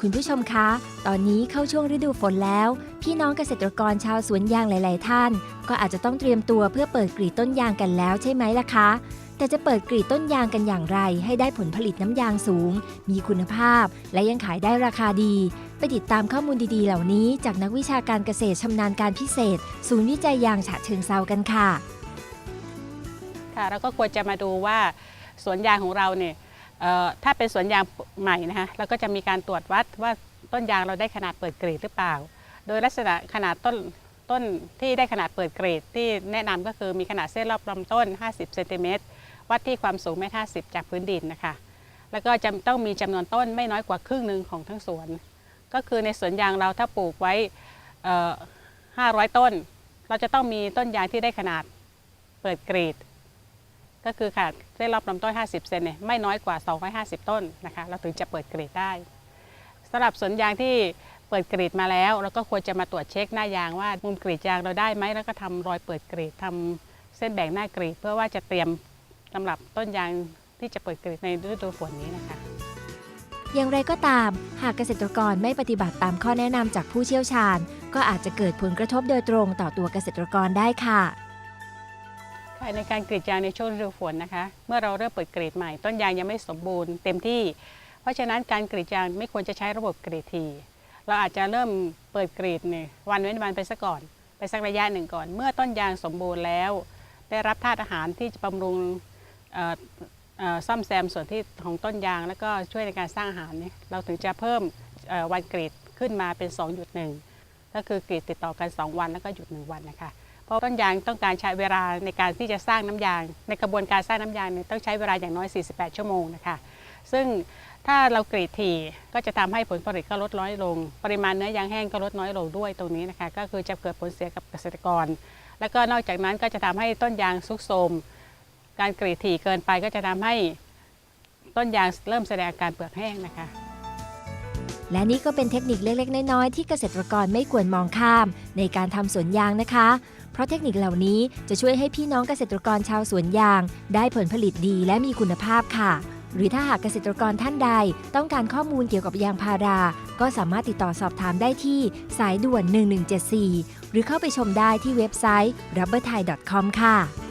คุณผู้ชมคะ ตอนนี้เข้าช่วงฤดูฝนแล้ว พี่น้องเกษตรกรชาวสวนยางหลาย ๆ ท่าน ก็อาจจะต้องเตรียมตัวเพื่อเปิดกรีดต้นยางกันแล้วใช่ไหมล่ะคะ แต่จะเปิดกรีดต้นยางกันอย่างไร ให้ได้ผลผลิตน้ำยางสูง มีคุณภาพ และยังขายได้ราคาดี ไปติดตามข้อมูลดี ๆ เหล่านี้จากนักวิชาการเกษตรชำนาญการพิเศษ ศูนย์วิจัยยางฉะเชิงเซากันค่ะ ค่ะเราก็ควรจะมาดูว่าสวนยางของเราเนี่ย ถ้าเป็นสวนยางใหม่นะคะเราก็จะมีการตรวจวัดว่าต้นยางเราได้ขนาดเปิดกรีดหรือเปล่า โดยลักษณะขนาดต้นต้นที่ได้ขนาดเปิดกรีดที่แนะนำก็คือมีขนาดเส้นรอบลำต้น 50เซนติเมตรวัดที่ความสูงเมตร50จากพื้นดินนะคะ แล้วก็จะต้องมีจำนวนต้นไม่น้อยกว่าครึ่งหนึ่งของทั้งสวน ก็คือในสวนยางเราถ้าปลูกไว้ 500 ต้น เราจะต้องมีต้นยางที่ได้ขนาดเปิดกรีด ก็คือค่ะเส้นรอบลำต้น 50 เซนเนี่ยไม่น้อยกว่า 250 ต้นนะคะ เราถึงจะเปิดกรีดได้สำหรับสวนยางที่เปิดกรีดมาแล้วเราก็ควรจะมาตรวจเช็คหน้ายางว่ามุมกรีดยางเราได้ไหมแล้วก็ทำรอยเปิดกรีดทำเส้นแบ่งหน้ากรีด เพื่อว่าจะเตรียมสำหรับต้นยางที่จะเปิดกรีดในฤดูฝนนี้นะคะ อย่างไรก็ตาม หากเกษตรกรไม่ปฏิบัติตามข้อแนะนำจากผู้เชี่ยวชาญ ก็อาจจะเกิดผลกระทบโดยตรงต่อตัวเกษตรกรได้ค่ะ ค่ะในการกรีดยางในช่วงฤดูฝนนะคะ เมื่อเราเริ่มเปิดกรีดใหม่ต้นยางยังไม่สมบูรณ์เต็มที่ เพราะฉะนั้นการกรีดยางไม่ควรจะใช้ระบบกรีดที เราอาจจะเริ่มเปิดกรีดเนี่ยวันเว้นวันไปซะก่อน ไปสักระยะหนึ่งก่อน เมื่อต้นยางสมบูรณ์แล้ว ได้รับธาตุอาหารที่จะบำรุงซ่อมแซมส่วนที่ของต้นยาง แล้วก็ช่วยในการสร้างอาหารเนี่ยเราถึงจะเพิ่มวันกรีดขึ้นมาเป็น 2.1 ก็คือกรีดติดต่อกัน 2 วันแล้วก็หยุด 1 วันนะคะ เพราะต้นยางต้องการใช้เวลาในการที่จะสร้างน้ำยาง ในกระบวนการสร้างน้ำยางเนี่ยต้องใช้เวลาอย่างน้อย 48 ชั่วโมงนะคะซึ่งถ้าเรากรีดถี่ก็จะทำให้ผลผลิตก็ลดน้อยลง ปริมาณเนื้อยางแห้งก็ลดน้อยลงด้วยตรงนี้นะคะก็คือจะเกิดผลเสียกับเกษตรกร แล้วก็นอกจากนั้นก็จะทำให้ต้นยางซุกโทมการกรีดถี่เกินไปก็จะทำให้ต้นยางเริ่มแสดงอาการเปลือกแห้งนะคะ และนี่ก็เป็นเทคนิคเล็กๆ น้อยๆ ที่เกษตรกรไม่ควรมองข้ามในการทำสวนยางนะคะ เพราะเทคนิคเหล่านี้จะช่วยให้พี่น้องเกษตรกรชาวสวนยาง ได้ผลผลิตดีและมีคุณภาพค่ะ หรือถ้าหากเกษตรกรท่านใด ต้องการข้อมูลเกี่ยวกับยางพารา ก็สามารถติดต่อสอบถามได้ที่สายด่วน 1174 หรือเข้าไปชมได้ที่เว็บไซต์ rubberthai.com ค่ะ